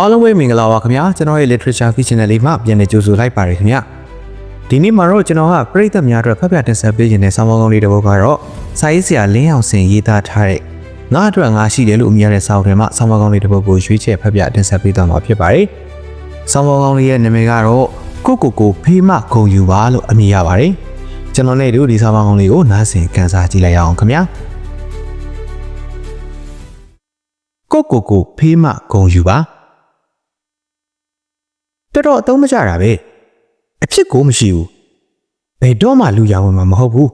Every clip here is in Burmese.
အားလုံးပဲမင်္ဂလာပါခင်ဗျာကျွန်တော်ရဲ့ literature feature channel လေးမှာပြန်လည်ကြိုဆိုလိုက်ပါတယ်ခင်ဗျာဒီနေ့မှာတော့ကျွန်တော်ကပရိသတ်များအတွက်ဖတ်ပြတင်ဆက်ပေးခြင်းတဲ့ဆောင်းပါးကောင်းလေးတစ်ပုဒ်ကတော့စာရေးဆရာလင်းအောင်စင်ရေးသားထားတဲ့ငါအတွက်ငါရှိတယ်လို့အမည်ရတဲ့စာအုပ်ထဲမှာဆောင်းပါးကောင်းလေးတစ်ပုဒ်ကိုရွေးချယ်ဖတ်ပြတင်ဆက်ပေးသွားမှာဖြစ်ပါတယ်ဆောင်းပါးကောင်းလေးရဲ့နာမည်ကတော့ကိုကိုကိုဖေးမဂုံယူပါလို့အမည်ရပါတယ်ကျွန်တော်နဲ့တို့ဒီဆောင်းပါးကောင်းလေးကိုနားဆင်ကန်စားကြည့်လိုက်အောင်ခင်ဗျာကိုကိုကိုဖေးမဂုံယူပါ တော်တော်အသုံးမကျတာပဲအဖြစ်ကိုမရှိဘူးဘယ်တော့မှလူရဝင်မှာမဟုတ်ဘူး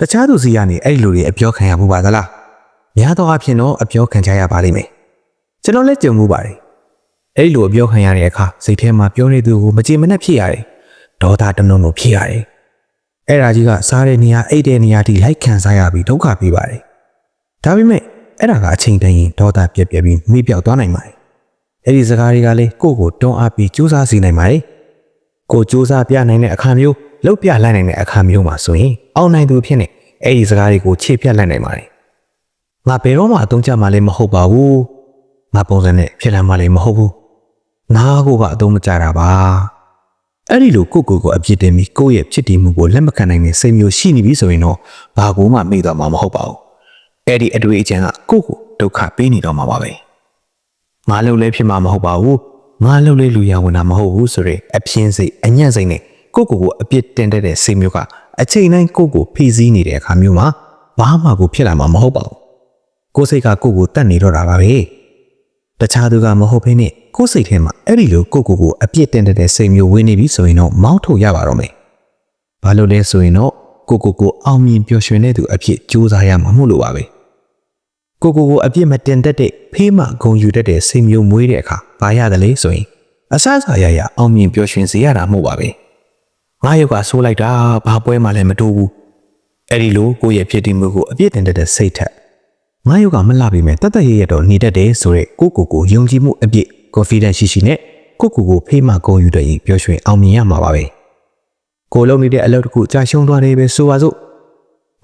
တခြားသူစီကနေအဲ့ဒီလူတွေအပြောခံရမှုပါသလားများသောအားဖြင့်တော့အပြောခံကြရပါလိမ့်မယ်ကျွန်တော်လည်းကြုံမှုပါတယ်အဲ့ဒီလိုအပြောခံရတဲ့အခါစိတ်ထဲမှာပြောနေသူကိုမကြင်မနှက်ဖြစ်ရတယ်ဒေါသတနုံလို့ဖြစ်ရတယ်အဲ့ဒါကြီးကစားတဲ့နေရာအိတ်တဲ့နေရာထိလိုက်ခံစားရပြီးဒုက္ခပေးပါတယ်ဒါပေမဲ့အဲ့ဒါကအချိန်တန်ရင်ဒေါသပြက်ပြက်ပြီးမိပြောက်သွားနိုင်ပါတယ် အဲ့ဒီစကားတွေကလည်းကိုယ့်ကိုတွန်းအားပြီးစူးစမ်းစီနိုင်ပါတယ်။ကိုစူးစမ်းပြနိုင်တဲ့အခါမျိုးလှုပ်ပြလိုက်နိုင်တဲ့အခါမျိုးမှာဆိုရင်အောင်နိုင်သူဖြစ်နေအဲ့ဒီစကားတွေကိုခြေပြတ်လိုက်နိုင်ပါတယ်။ငါဘယ်တော့မှအသုံးချမှလည်းမဟုတ်ပါဘူး။ငါပုံစံနဲ့ဖြစ်လာမှလည်းမဟုတ်ဘူး။ငါကိုကအသုံးမချတာပါ။အဲ့ဒီလိုကိုယ့်ကိုယ်ကိုအပြစ်တင်ပြီးကိုယ့်ရဲ့ဖြစ်တည်မှုကိုလက်မခံနိုင်တဲ့စိတ်မျိုးရှိနေပြီဆိုရင်တော့ဘာကိုမှမေ့တော့မှာမဟုတ်ပါဘူး။အဲ့ဒီအတွေ့အကြုံကကိုယ့်ကိုဒုက္ခပေးနေတော့မှာပါပဲ။ ငါလှုပ်လဲဖြစ်မှာမဟုတ်ပါဘူးငါလှုပ်လဲလူရဝင်တာမဟုတ်ဘူးဆိုရင်အပြင်းစိတ်အညံ့စိတ်နဲ့ကိုယ့်ကိုယ်ကိုအပြစ်တင်တတ်တဲ့စိတ်မျိုးကအချိန်တိုင်းကိုယ့်ကိုဖိစီးနေတဲ့အခါမျိုးမှာဘာမှကိုဖြစ်လာမှာမဟုတ်ပါဘူးကိုယ်စိတ်ကကိုယ့်ကိုတတ်နေတော့တာပါပဲတခြားသူကမဟုတ်ဘဲနဲ့ကိုယ်စိတ်ထဲမှာအဲ့ဒီလိုကိုယ့်ကိုယ်ကိုအပြစ်တင်တတ်တဲ့စိတ်မျိုးဝင်နေပြီဆိုရင်တော့မောင်းထုတ်ရပါတော့မယ်ဘာလို့လဲဆိုရင်တော့ကိုယ့်ကိုယ်ကိုအောင်မြင်ပျော်ရွှင်တဲ့သူအဖြစ်ကြိုးစားရမှာမို့လို့ပါပဲ ကိုကိုကိုအပြစ်မတင်တတ်တဲ့ဖေးမဂုံယူတတ်တဲ့စိတ်မျိုးမွေးတဲ့အခါဘာရတယ်လဲဆိုရင်အဆအစာရရအောင်မြင်ပျော်ရွှင်စေရတာမဟုတ်ပါပဲငါရုပ်ကဆိုးလိုက်တာဘာပွဲမှလည်းမတိုးဘူးအဲ့ဒီလိုကိုယ့်ရဲ့ဖြစ်တည်မှုကိုအပြစ်တင်တတ်တဲ့စိတ်ထက်ငါရုပ်ကမလှပြီမဲ့တတ်တရရတော့နေတတ်တယ်ဆိုတဲ့ကိုကိုကိုယုံကြည်မှုအပြည့် confidence ရှိရှိနဲ့ကိုကိုကိုဖေးမဂုံယူတဲ့ရင်ပျော်ရွှင်အောင်မြင်ရမှာပါပဲကိုလုံးနေတဲ့အလုပ်တစ်ခုကြာရှုံးသွားတယ်ပဲဆိုပါစို့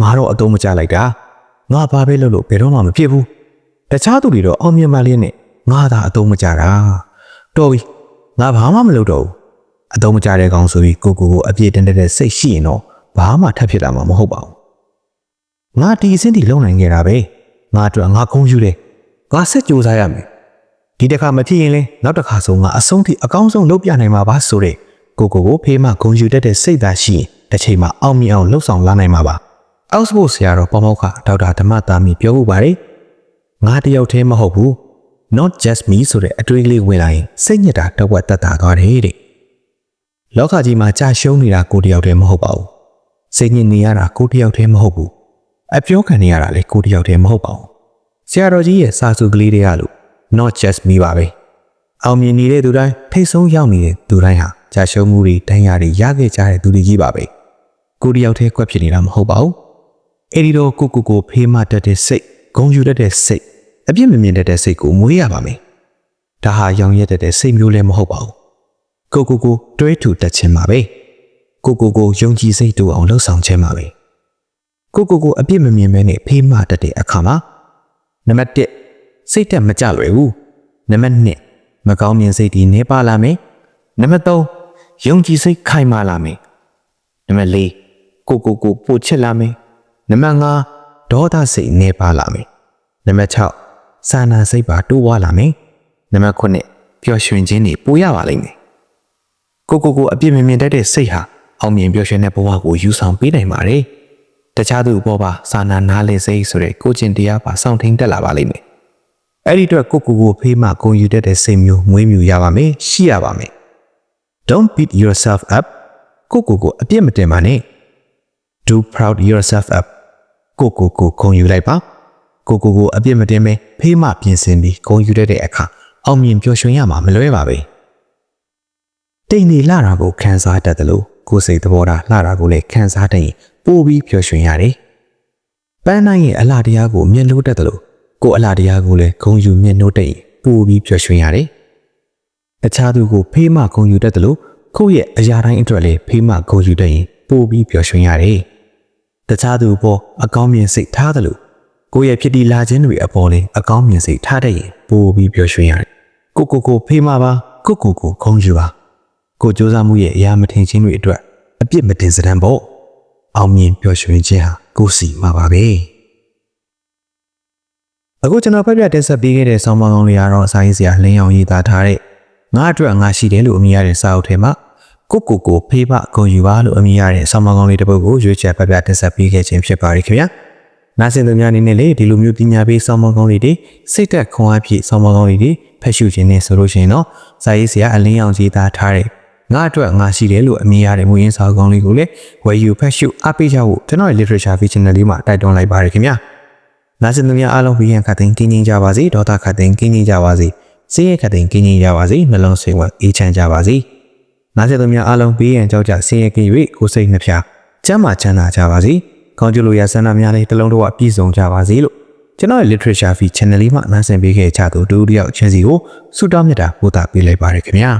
ငါတော့အတုံးမကြလိုက်တာ ငါဘာပဲလုပ်လို့ဘယ်တော့မှမဖြစ်ဘူးတခြားသူတွေတော့အောင်မြင်မှလင်းနဲ့ငါသာအတုံးမကြတာတော်ပြီငါဘာမှမလုပ်တော့ဘူးအတုံးမကြတဲ့ကောင်ဆိုပြီးကိုကိုကိုအပြည့်တင်တဲ့စိတ်ရှိရင်တော့ဘာမှထပ်ဖြစ်လာမှာမဟုတ်ပါဘူးငါဒီအစင်းဒီလုံနိုင်ခဲ့တာပဲငါအတွက်ငါခုံးယူတယ်ငါဆက်ကြိုးစားရမယ်ဒီတစ်ခါမဖြစ်ရင်လဲနောက်တစ်ခါဆိုငါအဆုံးထိအကောင်းဆုံးလုပ်ပြနိုင်မှာပါဆိုတဲ့ကိုကိုကိုဖေးမဂုံယူတတ်တဲ့စိတ်သာရှိရင်တစ်ချိန်မှာအောင်မြင်အောင်လှုပ်ဆောင်လာနိုင်မှာပါ အောက်စဖို့ဆရာတော်ပေါမောက္ခဒေါက်တာဓမ္မတာမီပြောဖို့ပါတယ်ငါတယောက်တည်းမဟုတ်ဘူး not just me ဆိုတဲ့အတွေးကလေးဝင်လာရင်စိတ်ညစ်တာတော့ဝက်တက်တာသွားတယ်တဲ့လောကကြီးမှာကြာရှုံးနေတာကိုယ်တယောက်တည်းမဟုတ်ပါဘူးစိတ်ညစ်နေရတာကိုယ်တယောက်တည်းမဟုတ်ဘူးအပြောခံနေရတာလည်းကိုယ်တယောက်တည်းမဟုတ်ပါဘူးဆရာတော်ကြီးရဲ့စာစုကလေးတွေကလို့ not just me ပါပဲအောင်မြင်နေတဲ့သူတိုင်းထိတ်ဆုံးရောက်နေတဲ့သူတိုင်းဟာကြာရှုံးမှုတွေတန်ရာတွေရခဲ့ကြတဲ့သူတွေကြီးပါပဲကိုယ်တယောက်တည်းကွက်ဖြစ်နေတာမဟုတ်ပါဘူး အဲ့ဒီတော့ကိုကိုကိုဖေးမတတ်တဲ့စိတ်ဂုံယူတတ်တဲ့စိတ်အပြစ်မမြင်တတ်တဲ့စိတ်ကိုမွေးရပါမယ်။ဒါဟာရောင်ရက်တတ်တဲ့စိတ်မျိုးလည်းမဟုတ်ပါဘူး။ကိုကိုကိုတွဲထူတတ်ခြင်းပါပဲ။ကိုကိုကိုယုံကြည်စိတ်တူအောင်လှုပ်ဆောင်ခြင်းပါပဲ။ကိုကိုကိုအပြစ်မမြင်မဲနဲ့ဖေးမတတ်တဲ့အခါမှာနံပါတ်1စိတ်တက်မကြလွယ်ဘူး။နံပါတ်2မကောင်းမြင်စိတ်ဒီနေပါလာမယ်။နံပါတ်3ယုံကြည်စိတ်ခိုင်မာလာမယ်။နံပါတ်4ကိုကိုကိုပို့ချစ်လာမယ်။ နံပါတ်5ဒေါသစိတ်နေပါလာမယ်။နံပါတ်6စာနာစိတ်ပါတိုးဝလာမယ်။နံပါတ်9ပျော်ရွှင်ခြင်းတွေပိုရပါလိမ့်မယ်။ကိုကိုကိုအပြစ်မမြင်တတ်တဲ့စိတ်ဟာအောင်မြင်ပျော်ရွှင်တဲ့ဘဝကိုယူဆောင်ပေးနိုင်ပါတယ်။တခြားသူအပေါ်ပါစာနာနားလေစိတ်ဆိုတဲ့ကိုကျင့်တရားပါစောင့်ထိန်တက်လာပါလိမ့်မယ်။အဲ့ဒီအတွက်ကိုကိုကိုဖေးမှဂုံယူတတ်တဲ့စိတ်မျိုးမွေးမြူရပါမယ်။ရှိရပါမယ်။ Don't beat yourself up ကိုကိုကိုအပြစ်မတင်ပါနဲ့ do proud yourself up ကိုကိုကိုဂုံယူလိုက်ပါကိုကိုကိုအပြစ်မတင်မဲဖေးမပြင်ဆင်ပြီးဂုံယူတတ်တဲ့အခါအောင်မြင်ပျော်ရွှင်ရမှာမလွဲပါပဲတိတ်နေလှတာကိုခံစားတတ်တယ်လို့ကိုယ်စိတ်သဘောထားလှတာကိုလည်းခံစားတတ်ရင်ပိုပြီးပျော်ရွှင်ရတယ်ပန်းနိုင်ရဲ့အလှတရားကိုမျက်နှိုးတတ်တယ်လို့ကိုယ်အလှတရားကိုလည်းဂုံယူမျက်နှိုးတတ်ရင်ပိုပြီးပျော်ရွှင်ရတယ်တခြားသူကိုဖေးမဂုံယူတတ်တယ်လို့ကိုယ့်ရဲ့အရာတိုင်းအတွက်လည်းဖေးမဂုံယူတတ်ရင်ပိုပြီးပျော်ရွှင်ရတယ် တခြားသူအပေါ်အကောင်းမြင်စိတ်ထားတယ်လို့ကိုယ့်ရဲ့ဖြစ်တည်လာခြင်းတွေအပေါ်လည်းအကောင်းမြင်စိတ်ထားတတ်ရင်ပိုပြီးပျော်ရွှင်ရတယ်ကိုကိုကိုဖေးမပါကိုကိုကိုခုံးယူပါကိုစူးစမ်းမှုရဲ့အရာမထင်ချင်းတွေအတွက်အပြစ်မတင်စတမ်းပေါ့အောင်မြင်ပျော်ရွှင်ခြင်းဟာကိုယ်စီမှာပါပဲအခုကျွန်တော်ဖတ်ပြတင်ဆက်ပေးခဲ့တဲ့ဆောင်းပါးကောင်းလေးကတော့စာရေးဆရာလင်းအောင်ရေးသားထားတဲ့ငါအတွက်ငါရှိတယ်လို့အမည်ရတဲ့စာအုပ်ထဲမှာ ကိုကိုကိုဖေးပအကုန်ယူပါလို့အမည်ရတဲ့ဆောင်းပါးကောင်းလေးတစ်ပုဒ်ကိုရွေးချယ်ဖတ်ပြတင်ဆက်ပေးခဲ့ခြင်းဖြစ်ပါရခင်ဗျာနာဆင်သူများအနေနဲ့လေဒီလိုမျိုးပညာပေးဆောင်းပါးကောင်းလေးတွေစိတ်သက်ခွန်အားဖြည့်ဆောင်းပါးကောင်းလေးတွေဖတ်ရှုခြင်းနဲ့ဆိုလို့ရှိရင်တော့စာရေးဆရာအလင်းအောင်ရေးသားထားတဲ့ငါအတွက်ငါရှိတယ်လို့အမည်ရတဲ့မူရင်းစာကောင်းလေးကိုလည်းဝယ်ယူဖတ်ရှုအားပေးကြဖို့ကျွန်တော်ရဲ့ literature feature channel လေးမှာတိုက်တွန်းလိုက်ပါရခင်ဗျာနာစင်သူများအားလုံးဘီယံခတ်သိမ်းကင်းငင်းကြပါစေဒေါသခတ်သိမ်းကင်းငင်းကြပါစေစိတ်ရခတ်သိမ်းကင်းငင်းကြပါစေနှလုံးစိတ်ဝမ်းအေးချမ်းကြပါစေ နာစင်သူများအားလုံးဘီယံကြောက်ကြဆင်းရဲကင်း၍ကိုယ်စိတ်နှဖျားကျမ်းမာချမ်းသာကြပါစေကောင်းကျိုးလိုရာဆန္ဒများလေးတစ်လုံးတော့ပြည့်စုံကြပါစေလို့ကျွန်တော်ရဲ့ literature feed channel လေးမှာနားဆင်ပေးခဲ့ကြသူတူတယောက်ချင်းစီကိုဆုတောင်းမြတ်တာပို့တာပေးလိုက်ပါရခင်ဗျာ